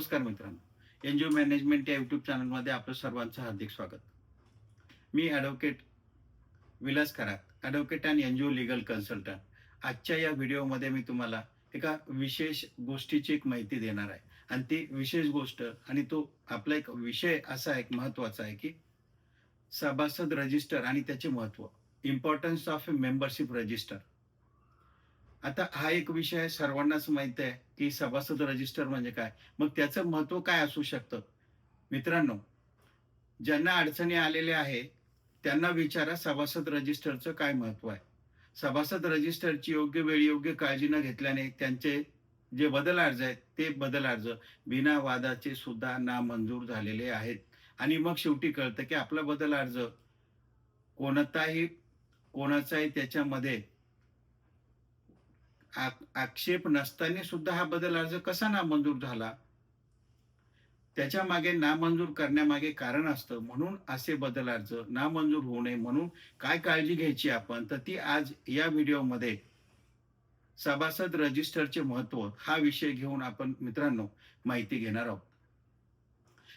नमस्कार मित्रांनो. N G O management या यूट्यूब चॅनलमध्ये आपलं सर्वांचं हार्दिक स्वागत. मी advocate Vilas Kharat advocate and N G O legal consultant आजच्या या व्हिडिओमध्ये मी तुम्हाला एका विशेष गोष्टीची एक माहिती देणार आहे. आणि ती विशेष गोष्ट आणि तो आपला एक विषय असा एक महत्त्वाचा आहे की सभासद रजिस्टर आणि त्याचे महत्त्व. Importance of a membership register आता हा एक विषय आहे सर्वांनाच माहीत आहे की सभासद रजिस्टर म्हणजे काय? मग त्याचं महत्त्व काय असू शकतं? मित्रांनो ज्यांना अडचणी आलेल्या आहे त्यांना विचारा सभासद रजिस्टरचं काय महत्त्व आहे. सभासद रजिस्टरची योग्य वेळी योग्य काळजी न घेतल्याने त्यांचे जे बदल अर्ज आहेत ते बदल अर्ज बिना वादाचे सुद्धा नामंजूर झालेले आहेत. आणि मग शेवटी कळतं की आपला बदल अर्ज कोणताही कोणाचाही त्याच्यामध्ये आक्षेप नसताना सुद्धा हा बदल अर्ज कसा नामंजूर झाला? त्याच्यामागे नामंजूर करण्यामागे कारण असतं. म्हणून असे बदल अर्ज नामंजूर होऊ नये म्हणून काय काळजी घ्यायची आपण? तर ती आज या व्हिडिओमध्ये सभासद रजिस्टरचे महत्त्व हा विषय घेऊन आपण मित्रांनो माहिती घेणार आहोत.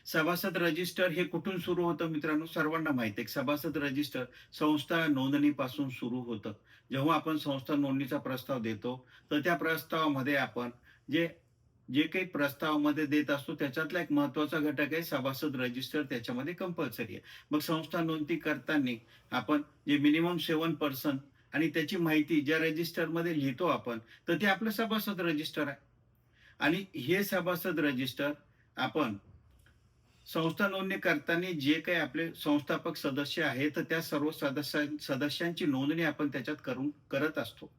सभासद रजिस्टर हे कुठून सुरू होतं मित्रांनो? सर्वांना माहिती आहे. सभासद रजिस्टर संस्था नोंदणीपासून सुरू होतं. जेव्हा आपण संस्था नोंदणीचा प्रस्ताव देतो तर त्या प्रस्तावामध्ये आपण जे जे काही प्रस्तावामध्ये देत असतो त्याच्यातला एक महत्त्वाचा घटक आहे सभासद रजिस्टर त्याच्यामध्ये कंपल्सरी आहे. मग संस्था नोंदणी करताना आपण जे मिनिमम सेवन पर्सन आणि त्याची माहिती ज्या रजिस्टरमध्ये लिहितो आपण तर ते आपलं सभासद रजिस्टर आहे. आणि हे सभासद रजिस्टर आपण संस्था नोंदणी करताना जे काही आपले संस्थापक सदस्य आहेत तर त्या सर्व सदस्यां सदस्यांची नोंदणी आपण त्याच्यात करून करत असतो.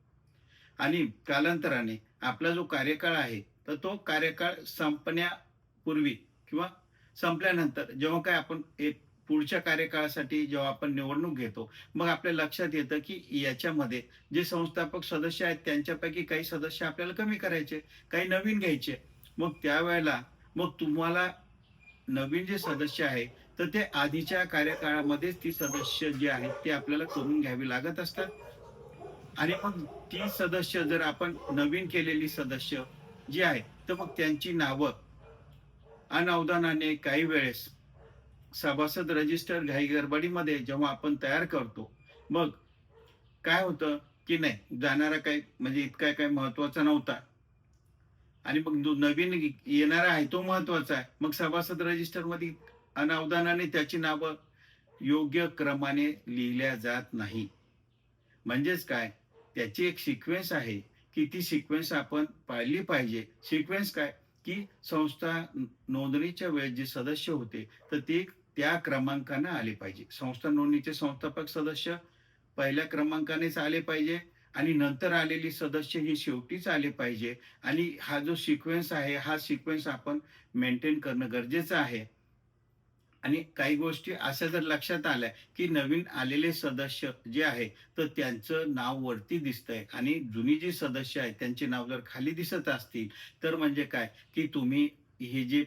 आणि कालांतराने आपला जो कार्यकाळ आहे तर तो कार्यकाळ संपण्यापूर्वी किंवा संपल्यानंतर जेव्हा काय आपण एक पुढच्या कार्यकाळासाठी जेव्हा आपण निवडणूक घेतो मग आपल्या लक्षात येतं की याच्यामध्ये जे संस्थापक सदस्य आहेत त्यांच्यापैकी काही सदस्य आपल्याला कमी करायचे काही नवीन घ्यायचे. मग त्यावेळेला मग तुम्हाला नवीन जे सदस्य आहे तर ते आधीच्या कार्यकाळामध्येच ती सदस्य जे आहेत ते आपल्याला करून घ्यावी लागत असतात. आणि मग ती सदस्य जर आपण नवीन केलेली सदस्य जी आहे तर मग त्यांची नावं अनावदानाने काही वेळेस सभासद रजिस्टर घाई गडबडीमध्ये जेव्हा आपण तयार करतो मग काय होतं की नाही जाणारा काही म्हणजे इतका काही महत्त्वाचा नव्हता. आणि मग जो नवीन येणारा आहे तो महत्त्वाचा आहे. मग सभासद रजिस्टरमध्ये अनावधानाने त्याची नावं योग्य क्रमाने लिहिल्या जात नाही. म्हणजेच काय? त्याची एक सिक्वेन्स आहे की ती सिक्वेन्स आपण पाळली पाहिजे. सिक्वेन्स काय? की संस्था नोंदणीच्या वेळेस जे सदस्य होते तर ते त्या क्रमांकानं आले पाहिजे. संस्था नोंदणीचे संस्थापक सदस्य पहिल्या क्रमांकानेच आले पाहिजे. आणि नंतर आलेली सदस्य ही शेवटीच आले पाहिजे. आणि हा जो सिक्वेन्स आहे हा सिक्वेन्स आपण मेंटेन करणं गरजेचं आहे. आणि काही गोष्टी अशा जर लक्षात आल्या की नवीन आलेले सदस्य जे आहे तर त्यांचं नाव वरती दिसतंय. आणि जुनी जी सदस्य आहेत त्यांचे नाव जर खाली दिसत असतील तर म्हणजे काय? की तुम्ही हे जे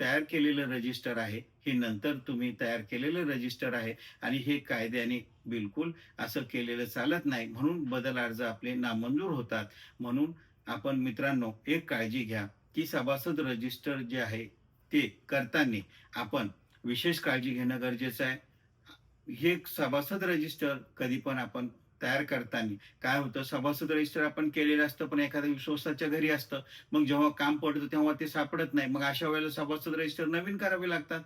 तयार केलेलं रजिस्टर आहे हे नंतर तुम्ही तयार केलेलं रजिस्टर आहे आणि हे कायद्याने बिलकुल असं केलेलं चालत नाही. म्हणून बदल अर्ज आपले नामंजूर होतात. म्हणून आपण मित्रांनो एक काळजी घ्या की सभासद रजिस्टर जे आहे ते करताना आपण विशेष काळजी घेणं गरजेचं आहे. हे सभासद रजिस्टर कधी पण आपण तयार करताना. काय होतं सभासद रजिस्टर आपण केलेलं असतं पण एखाद्या विश्वासाच्या घरी असतं. मग जेव्हा काम पडतं तेव्हा ते सापडत नाही. मग अशा वेळेला सभासद रजिस्टर नवीन करावे लागतात.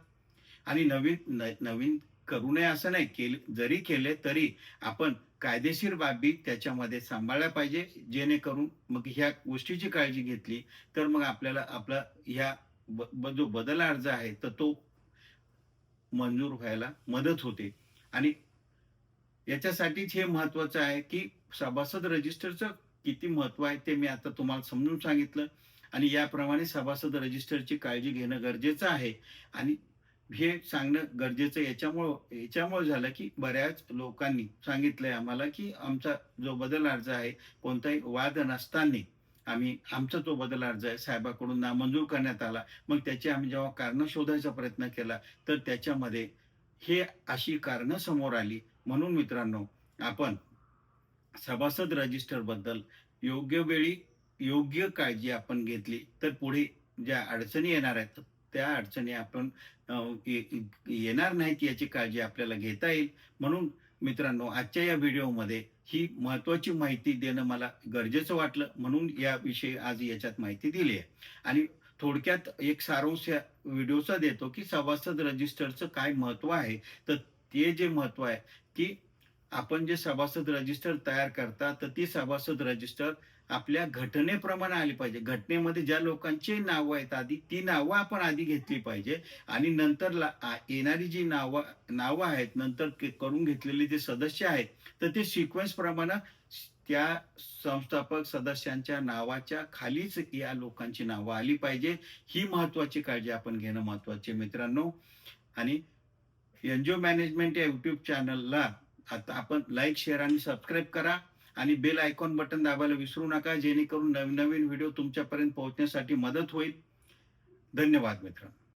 आणि नवीन न- नवीन करू नये असं नाही केले जरी केले तरी आपण कायदेशीर बाबी त्याच्यामध्ये सांभाळल्या पाहिजे जेणेकरून मग ह्या गोष्टीची काळजी घेतली तर मग आपल्याला आपला ह्या ब- ब- जो बदल अर्ज आहे तर तो मंजूर व्हायला मदत होते. आणि याच्यासाठीच हे महत्वाचं आहे की सभासद रजिस्टरचं किती महत्त्व आहे ते मी आता तुम्हाला समजून सांगितलं. आणि याप्रमाणे सभासद रजिस्टरची काळजी घेणं गरजेचं आहे. आणि हे सांगणं गरजेचं याच्यामुळं याच्यामुळे झालं की बऱ्याच लोकांनी सांगितलंय आम्हाला की आमचा जो बदल अर्ज आहे कोणताही वाद नसताना आम्ही आमचा जो बदल अर्ज आहे साहेबाकडून नामंजूर करण्यात आला. मग त्याची आम्ही जेव्हा कारणं शोधायचा प्रयत्न केला तर त्याच्यामध्ये हे अशी कारणं समोर आली. म्हणून मित्रांनो आपण सभासद रजिस्टरबद्दल योग्य वेळी योग्य काळजी आपण घेतली तर पुढे ज्या अडचणी येणार आहेत त्या अडचणी आपण येणार नाहीत याची काळजी आपल्याला घेता येईल. म्हणून मित्रांनो आजच्या या व्हिडिओमध्ये ही महत्वाची माहिती देणं मला गरजेचं वाटलं. म्हणून याविषयी आज याच्यात माहिती दिली आहे. आणि थोडक्यात एक सारांश या व्हिडिओचा देतो की सभासद रजिस्टरचं काय महत्त्व आहे. तर ते जे महत्त्व आहे की आपण जे सभासद रजिस्टर तयार करता तर ती सभासद रजिस्टर आपल्या घटनेप्रमाणे आली पाहिजे. घटनेमध्ये ज्या लोकांची नावं आहेत आधी ती नावं आपण आधी घेतली पाहिजे. आणि नंतर येणारी जी नावं नावं आहेत नंतर करून घेतलेले जे सदस्य आहेत तर ते सिक्वेन्स प्रमाणे त्या संस्थापक सदस्यांच्या नावाच्या खालीच या लोकांची नावं आली पाहिजे. ही महत्वाची काळजी आपण घेणं महत्त्वाचे मित्रांनो. आणि एनजीओ मॅनेजमेंट या युट्यूब चॅनलला आता आपण लाईक शेअर आणि सबस्क्राईब करा आणि बेल आयकॉन बटन दाबायला विसरू नका. जेणेकरून नवीन नवीन व्हिडिओ तुमच्यापर्यंत पोहोचण्यासाठी मदत होईल. धन्यवाद मित्रांनो.